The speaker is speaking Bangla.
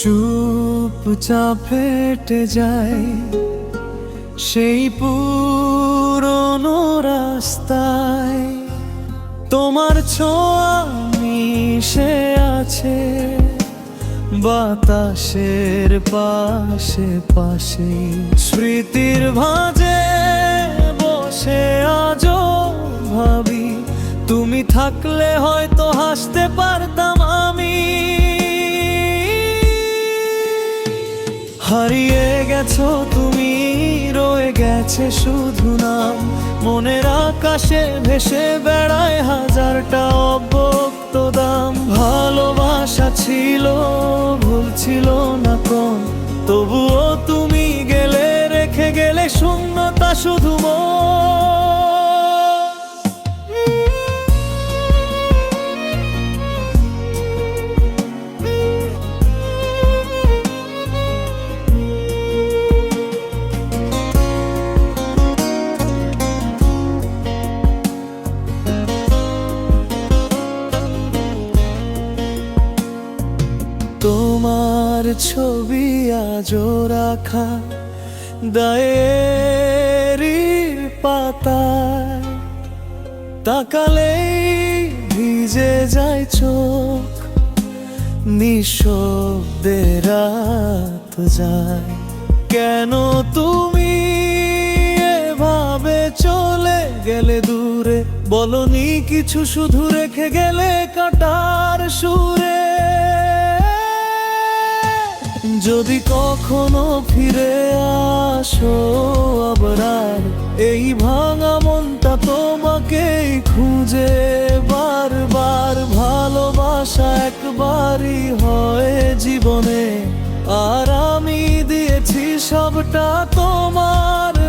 চুপচাপ হেঁটে যায়। সেই পুরনো রাস্তায় তোমার ছোঁয়া মিশে আছে। বাতাসের পাশে পাশে স্মৃতির ভাঁজে বসে আজও ভাবি, তুমি থাকলে হয়তো হাসতে পারতাম গেছো তুমি, রয়ে গেছে শুধু নাম। মনের আকাশে ভেসে বেড়ায় হাজারটা অব্যক্ত দাম। ভালোবাসা ছিল ভুলছিল না কোন তবুও তুমি গেলে, রেখে গেলে শূন্যতা শুধু মন। তোমার ছবি আজও রাখা ডায়েরির পাতায়। তাকালেই ভিজে যায় চোখ, নিঃশব্দে রাত যায়। কেন তুমি এভাবে চলে গেলে দূরে? বলনি কিছু শুধু রেখে গেলে কাটার সুরে। যদি কখনো ফিরে আসো আবার এই ভাঙা মনটা তোমাকে খুঁজে বারবার। ভালোবাসা একবারই হয় জীবনে, আর আমি দিয়েছি সবটা তোমার